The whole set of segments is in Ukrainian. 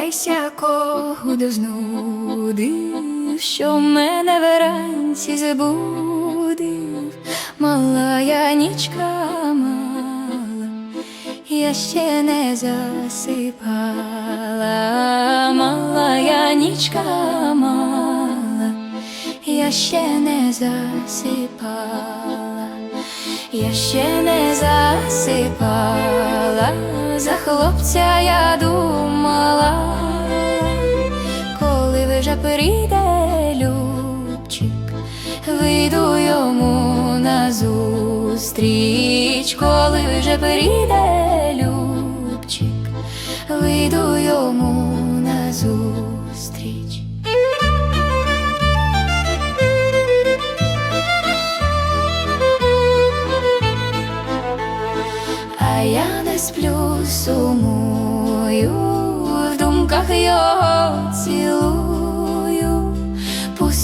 Бодайся кого до що мене вранці збудив, мала я нічка мала, я ще не засипала, мала я нічка мала, я ще не засипала, я ще не засипала, за хлопця я думала, прийде Любчик, вийду йому на зустріч, коли вже прийде Любчик, вийду йому на зустріч. А я не сплю, сумую, в думках його цілую,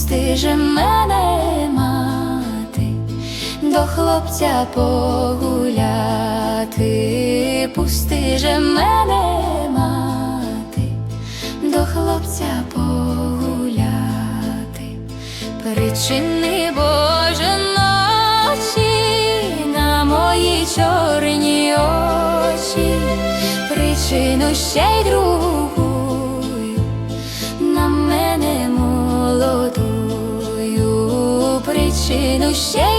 пусти же мене, мати, до хлопця погуляти, пусти же мене, мати, до хлопця погуляти, причини Боже ночі на мої чорні очі, причину ще й другую, причину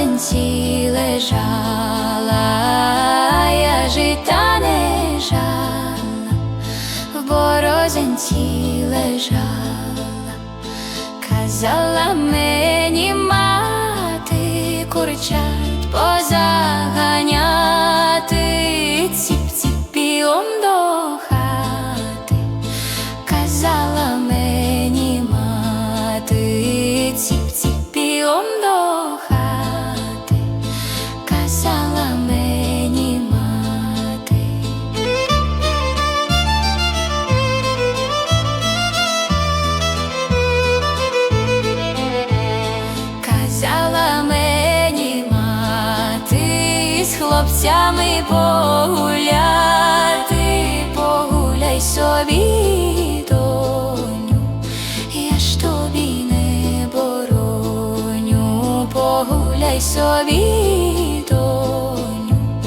борозинці лежала, я жита не жала, в борозинці лежала, казала мені мати курчать позаганяти. Ціп-ціпілом до хати, казала мені мати ціп-ціпілом хлопцями погуляти, погуляй собі, доню, тобі не бороню, погуляй собі, доню,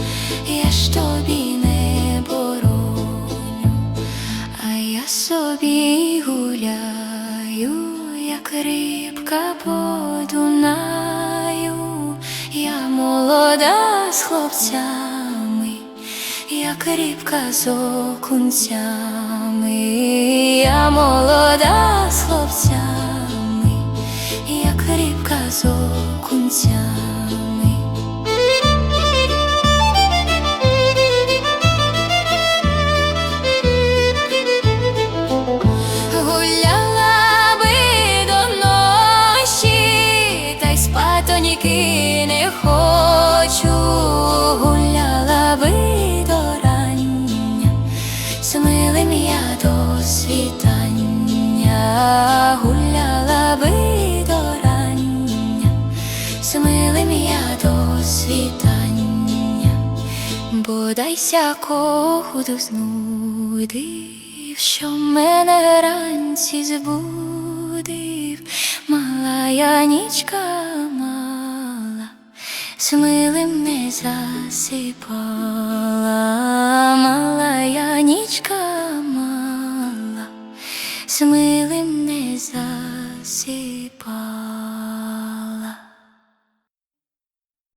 я ж тобі не бороню. А я собі гуляю, як рибка по Дунаю, молода з хлопцями, як рибка з окунцями, я молода з хлопцями, як рибка з окунцями. Подайся коху сну, див, що мене ранці збудив, мала я нічка мала, з милим не засипала, мала я нічка мала, з не засипала.